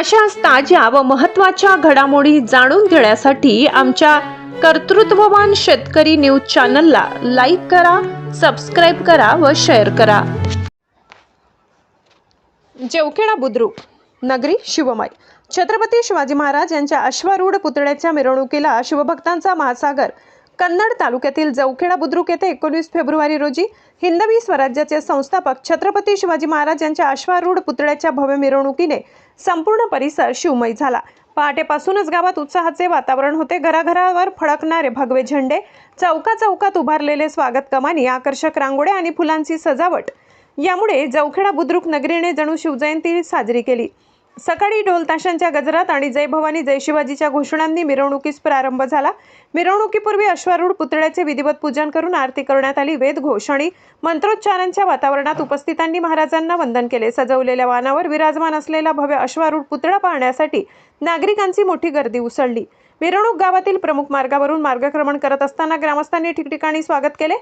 अशाच ताज्या व महत्त्वाच्या घडामोडी जाणून घेण्यासाठी आमच्या कर्तृत्ववान शेतकरी न्यूज चॅनलला लाईक करा सबस्क्राईब करा व शेअर करा. जेवखेडा बुद्रुक नगरी शिवमाई. छत्रपती शिवाजी महाराज यांच्या अश्वारूढ पुतळ्याच्या मिरवणुकीला शिवभक्तांचा महासागर कन्नड तालुक्यातील जवखेडा बुद्रुक येथे एकोणीस फेब्रुवारी रोजी हिंदवी स्वराज्याचे संस्थापक छत्रपती शिवाजी महाराज यांच्या अश्वारूढ पुतळ्याच्या भव्य मिरवणुकीने संपूर्ण परिसर शिवमय झाला. पहाटेपासूनच गावात उत्साहाचे वातावरण होते. घराघरावर फडकणारे भगवे झेंडे चौका चौकात उभारलेले स्वागत कमानी आकर्षक रांगोळ्या आणि फुलांची सजावट यामुळे जवखेडा बुद्रुक नगरीने जणू शिवजयंती साजरी केली. सकाळी ढोलताशांच्या गजरात आणि जय भवानी जय शिवाजीच्या घोषणांनी मिरवणुकीस प्रारंभ झाला. मिरवणुकीपूर्वी अश्वारूढ पुतळ्याचे विधिवत पूजन करून आरती करण्यात आली. वेदघोष आणि मंत्रोच्चारांच्या वातावरणात उपस्थितांनी महाराजांना वंदन केले. सजवलेल्या वाहनावर विराजमान असलेला भव्य अश्वारूढ पुतळा पाहण्यासाठी नागरिकांची मोठी गर्दी उसळली. मिरवणूक गावातील प्रमुख मार्गावरून मार्गक्रमण करत असताना ग्रामस्थांनी ठिकठिकाणी स्वागत केले.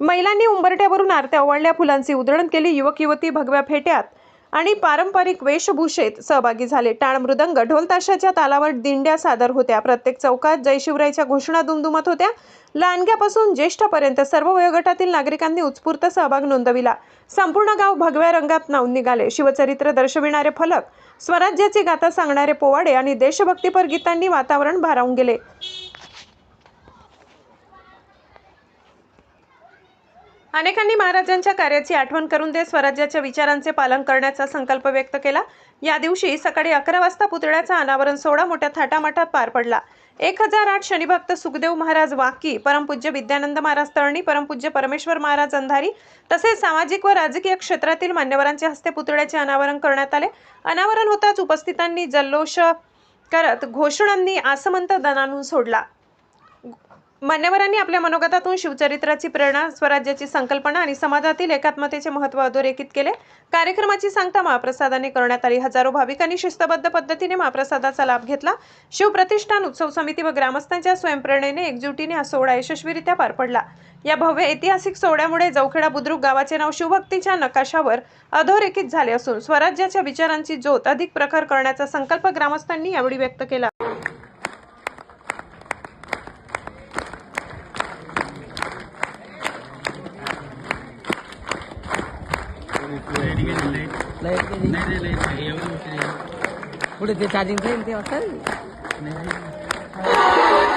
महिलांनी उंबरट्यावरून आरत्या ओवाळल्या फुलांची उधळण केली. युवक युवती भगव्या फेट्यात आणि पारंपरिक वेशभूषेत सहभागी झाले. टाळ मृदंग ढोलताशाच्या तालावर दिंड्या सादर होत्या. प्रत्येक चौकात जय शिवरायच्या घोषणा दुमदुमत होत्या. लांडग्यापासून ज्येष्ठापर्यंत सर्व वयोगटातील नागरिकांनी उत्स्फूर्त सहभाग नोंदविला. संपूर्ण गाव भगव्या रंगात नावून निघाले. शिवचरित्र दर्शविणारे फलक स्वराज्याची गाथा सांगणारे पोवाडे आणि देशभक्तीपर गीतांनी वातावरण भारावून गेले. अनेकांनी महाराजांच्या कार्याची आठवण करून देत स्वराज्याच्या विचारांचे पालन करण्याचा संकल्प व्यक्त केला. या दिवशी सकाळी अकरा वाजता पुतळ्याचा अनावरण सोहळा मोठ्या थाटामाटात पार पडला. एक हजार आठ शनिभक्त सुखदेव महाराज वाकी परमपूज्य विद्यानंद महाराज तळणी परमपूज्य परमेश्वर महाराज अंधारी तसेच सामाजिक व राजकीय क्षेत्रातील मान्यवरांच्या हस्ते पुतळ्याचे अनावरण करण्यात आले. अनावरण होताच उपस्थितांनी जल्लोष करत घोषणांनी आसमंत दणानून सोडला. मान्यवरांनी आपल्या मनोगतातून शिवचरित्राची प्रेरणा स्वराज्याची संकल्पना आणि समाजातील एकात्मतेचे महत्त्व अधोरेखित केले. कार्यक्रमाची सांगता महाप्रसादाने करण्यात आली. हजारो भाविकांनी शिस्तबद्ध पद्धतीने महाप्रसादाचा लाभ घेतला. शिवप्रतिष्ठान उत्सव समिती व ग्रामस्थांच्या स्वयंप्रेरणेने एकजुटीने हा सोहळा यशस्वीरित्या पार पडला. या भव्य ऐतिहासिक सोहळ्यामुळे जवखेडा बुद्रुक गावाचे नाव शिवभक्तीच्या नकाशावर अधोरेखित झाले असून स्वराज्याच्या विचारांची ज्योत अधिक प्रखर करण्याचा संकल्प ग्रामस्थांनी यावेळी व्यक्त केला. चार्जिङ गेली नाही नाही नाही